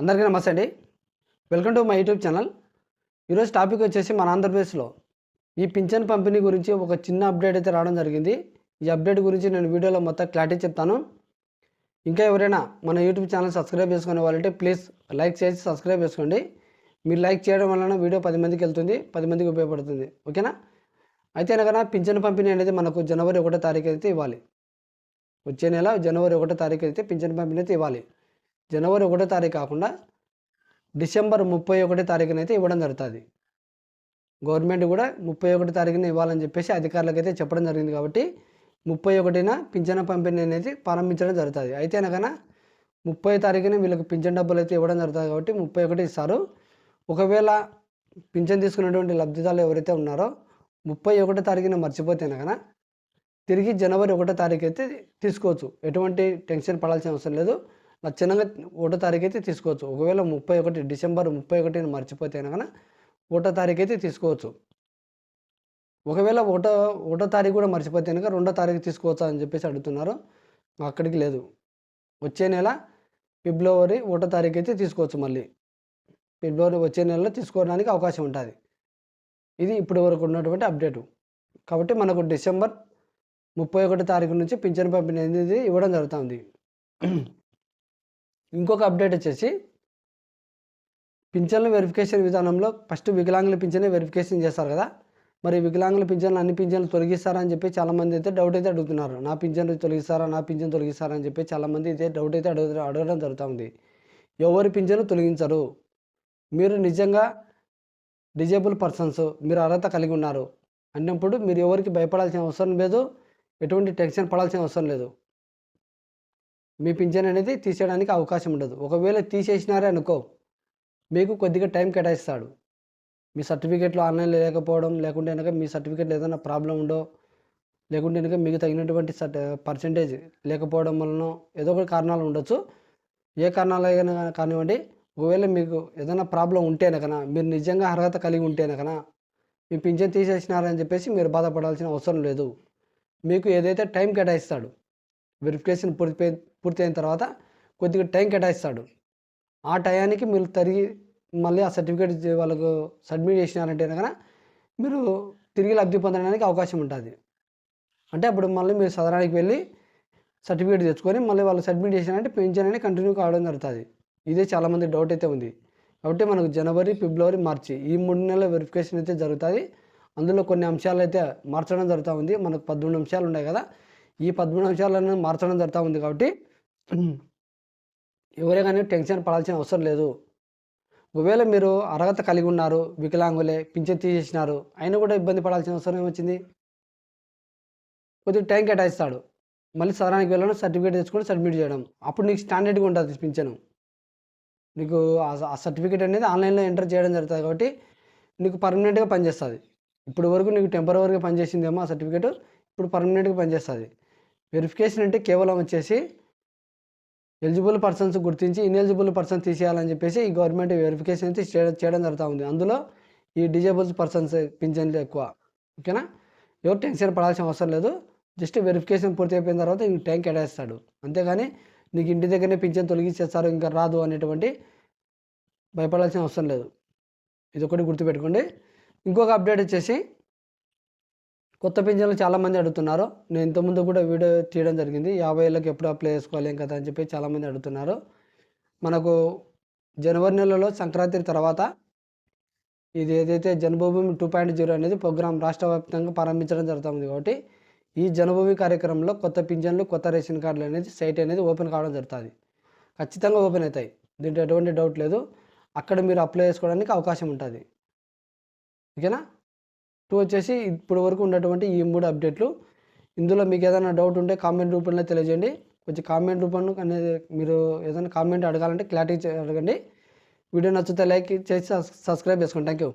అందరికీ నమస్తే అండి. Welcome to my YouTube channel. ఈరోజు టాపిక్ వచ్చేసి మన ఆంధ్రప్రదేశ్లో ఈ పింఛన్ పంపిణీ గురించి ఒక చిన్న అప్డేట్ అయితే రావడం జరిగింది. ఈ అప్డేట్ గురించి నేను వీడియోలో మొత్తం క్లారిటీ చెప్తాను. ఇంకా ఎవరైనా మన యూట్యూబ్ ఛానల్ సబ్స్క్రైబ్ చేసుకునే వాళ్ళంటే ప్లీజ్ లైక్ చేసి సబ్స్క్రైబ్ చేసుకోండి. మీరు లైక్ చేయడం వలన వీడియో పది మందికి వెళ్తుంది పది మందికి ఉపయోగపడుతుంది. ఓకేనా? అయితే కనుక పింఛన్ పంపిణీ అనేది మనకు జనవరి ఒకటో తారీఖు అయితే ఇవ్వాలి. వచ్చే నెల జనవరి ఒకటో తారీఖు అయితే పింఛన్ పంపిణీ అయితే ఇవ్వాలి. జనవరి ఒకటో తారీఖు కాకుండా డిసెంబర్ ముప్పై ఒకటి తారీఖున అయితే ఇవ్వడం జరుగుతుంది. గవర్నమెంట్ కూడా ముప్పై ఒకటి తారీఖున ఇవ్వాలని చెప్పేసి అధికారులకు అయితే చెప్పడం జరిగింది కాబట్టి ముప్పై ఒకటిన పింఛన పంపిణీ అనేది ప్రారంభించడం జరుగుతుంది. అయితే అనగా ముప్పై తారీఖున వీళ్ళకి పింఛన్ డబ్బులు అయితే ఇవ్వడం జరుగుతుంది కాబట్టి ముప్పై ఒకటి ఇస్తారు. ఒకవేళ పింఛన్ తీసుకున్నటువంటి లబ్ధిదారులు ఎవరైతే ఉన్నారో ముప్పై ఒకటో తారీఖున మర్చిపోతే అనగా తిరిగి జనవరి ఒకటో తారీఖు అయితే తీసుకోవచ్చు. ఎటువంటి టెన్షన్ పడాల్సిన అవసరం లేదు. లక్షణంగా ఒకటో తారీఖు అయితే తీసుకోవచ్చు. ఒకవేళ ముప్పై ఒకటి డిసెంబర్ ముప్పై ఒకటిని మర్చిపోతే కనుక ఒకటో తారీఖు అయితే తీసుకోవచ్చు. ఒకవేళ ఒకటో ఒకటో తారీఖు కూడా మర్చిపోతే కనుక రెండో తారీఖు తీసుకోవచ్చా అని చెప్పేసి అడుగుతున్నారు. అక్కడికి లేదు. వచ్చే నెల ఫిబ్రవరి ఒకటో తారీఖు అయితే తీసుకోవచ్చు మళ్ళీ. ఫిబ్రవరి వచ్చే నెలలో తీసుకోవడానికి అవకాశం ఉంటుంది. ఇది ఇప్పటి వరకు ఉన్నటువంటి అప్డేటు. కాబట్టి మనకు డిసెంబర్ ముప్పై ఒకటి తారీఖు నుంచి పింఛన్ పంపిణీ అనేది ఇవ్వడం జరుగుతుంది. ఇంకొక అప్డేట్ వచ్చేసి పింఛన్ల వెరిఫికేషన్ విధానంలో ఫస్ట్ వికలాంగుల పింఛనే వెరిఫికేషన్ చేస్తారు కదా. మరి వికలాంగుల పింఛన్లు అన్ని పింఛన్లు తొలగిస్తారా అని చెప్పి చాలామంది అయితే డౌట్ అయితే అడుగుతున్నారు. నా పింఛన్లు తొలగిస్తారా నా పింఛన్ తొలగిస్తారా అని చెప్పి చాలామంది అయితే డౌట్ అయితే అడుగు అడగడం జరుగుతుంది. ఎవరి పింఛను తొలగించరు? మీరు నిజంగా డిజేబుల్ పర్సన్స్ మీరు అర్హత కలిగి ఉన్నారు. అన్నప్పుడు మీరు ఎవరికి భయపడాల్సిన అవసరం లేదు ఎటువంటి టెన్షన్ పడాల్సిన అవసరం లేదు. మీ పింఛన్ అనేది తీసేయడానికి అవకాశం ఉండదు. ఒకవేళ తీసేసినారే అనుకో మీకు కొద్దిగా టైం కేటాయిస్తాడు. మీ సర్టిఫికేట్లు ఆన్లైన్లో లేకపోవడం లేకుంటే కనుక మీ సర్టిఫికేట్లో ఏదైనా ప్రాబ్లం ఉండో లేకుంటే కనుక మీకు తగినటువంటి సర్ట పర్సంటేజ్ లేకపోవడం వలన ఏదో ఒకటి కారణాలు ఉండొచ్చు. ఏ కారణాలైనా కానివ్వండి ఒకవేళ మీకు ఏదైనా ప్రాబ్లం ఉంటే కనుక మీరు నిజంగా అర్హత కలిగి ఉంటే కనుక మీ పింఛన్ తీసేసినారని చెప్పేసి మీరు బాధపడాల్సిన అవసరం లేదు. మీకు ఏదైతే టైం కేటాయిస్తాడు వెరిఫికేషన్ పూర్తి పూర్తి అయిన తర్వాత కొద్దిగా టైం కేటాయిస్తాడు. ఆ టయానికి మీరు తిరిగి మళ్ళీ ఆ సర్టిఫికేట్ వాళ్ళకు సబ్మిట్ చేసినారంటే కనుక మీరు తిరిగి లబ్ధి పొందడానికి అవకాశం ఉంటుంది. అంటే అప్పుడు మళ్ళీ మీరు సదనానికి వెళ్ళి సర్టిఫికేట్ తెచ్చుకొని మళ్ళీ వాళ్ళు సబ్మిట్ చేసినారంటే పెన్షన్ అనేది కంటిన్యూ కావడం జరుగుతుంది. ఇదే చాలామంది డౌట్ అయితే ఉంది. కాబట్టి మనకు జనవరి ఫిబ్రవరి మార్చి ఈ మూడు నెలల వెరిఫికేషన్ అయితే జరుగుతుంది. అందులో కొన్ని అంశాలు అయితే మార్చడం జరుగుతూ ఉంది. మనకు పదమూడు అంశాలు ఉన్నాయి కదా. ఈ పదమూడు అంశాలను మార్చడం జరుగుతూ ఉంది కాబట్టి ఎవరే కానీ టెన్షన్ పడాల్సిన అవసరం లేదు. ఒకవేళ మీరు అర్హత కలిగి ఉన్నారు వికలాంగులే పింఛన్ తీసేసినారు అయినా కూడా ఇబ్బంది పడాల్సిన అవసరం ఏమొచ్చింది? కొద్దిగా టైం కేటాయిస్తాడు. మళ్ళీ సదనానికి వెళ్ళడం సర్టిఫికేట్ తెచ్చుకొని సబ్మిట్ చేయడం. అప్పుడు నీకు స్టాండర్డ్గా ఉంటుంది పింఛను. నీకు ఆ సర్టిఫికేట్ అనేది ఆన్లైన్లో ఎంటర్ చేయడం జరుగుతుంది కాబట్టి నీకు పర్మనెంట్గా పనిచేస్తుంది. ఇప్పుడు వరకు నీకు టెంపరీగా పనిచేసిందేమో ఆ సర్టిఫికేట్ ఇప్పుడు పర్మనెంట్గా పనిచేస్తుంది. వెరిఫికేషన్ అంటే కేవలం వచ్చేసి ఎలిజిబుల్ పర్సన్స్ గుర్తించి ఇన్ఎలిజిబుల్ పర్సన్ తీసేయాలని చెప్పేసి ఈ గవర్నమెంట్ వెరిఫికేషన్ అయితే చేయడం జరుగుతుంది జరుగుతూ ఉంది. అందులో ఈ డిజేబుల్ పర్సన్స్ పింఛన్లు ఎక్కువ. ఓకేనా? ఎవరు టెన్షన్ పడాల్సిన అవసరం లేదు. జస్ట్ వెరిఫికేషన్ పూర్తి అయిపోయిన తర్వాత ఇంక ట్యాంక్ ఎడేస్తాడు. అంతేగాని నీకు ఇంటి దగ్గరనే పింఛన్ తొలగించేస్తారు ఇంకా రాదు అనేటువంటి భయపడాల్సిన అవసరం లేదు. ఇది ఒకటి గుర్తుపెట్టుకోండి. ఇంకొక అప్డేట్ వచ్చేసి కొత్త పింఛన్లు చాలామంది అడుగుతున్నారు. నేను ఇంతకుముందు కూడా వీడియో తీయడం జరిగింది. యాభై ఏళ్ళకి ఎప్పుడు అప్లై చేసుకోవాలి ఏం కదా అని చెప్పి చాలామంది అడుగుతున్నారు. మనకు జనవరి నెలలో సంక్రాంతి తర్వాత ఇది ఏదైతే జన్మభూమి టూ పాయింట్ జీరో అనేది ప్రోగ్రామ్ రాష్ట్ర వ్యాప్తంగా ప్రారంభించడం జరుగుతుంది కాబట్టి ఈ జన్మభూమి కార్యక్రమంలో కొత్త పింఛన్లు కొత్త రేషన్ కార్డులు అనేది సైట్ అనేది ఓపెన్ కావడం జరుగుతుంది. ఖచ్చితంగా ఓపెన్ అవుతాయి. దీంట్లో ఎటువంటి డౌట్ లేదు. అక్కడ మీరు అప్లై చేసుకోవడానికి అవకాశం ఉంటుంది. ఓకేనా? టూ వచ్చేసి ఇప్పటి వరకు ఉన్నటువంటి ఈ మూడు అప్డేట్లు. ఇందులో మీకు ఏదైనా డౌట్ ఉంటే కామెంట్ రూపంలో తెలియజేయండి. కొంచెం కామెంట్ రూపంలో అనేది మీరు ఏదైనా కామెంట్ అడగాలంటే క్లారిటీ అడగండి. వీడియో నచ్చితే లైక్ చేసి సబ్స్క్రైబ్ చేసుకోండి. Thank you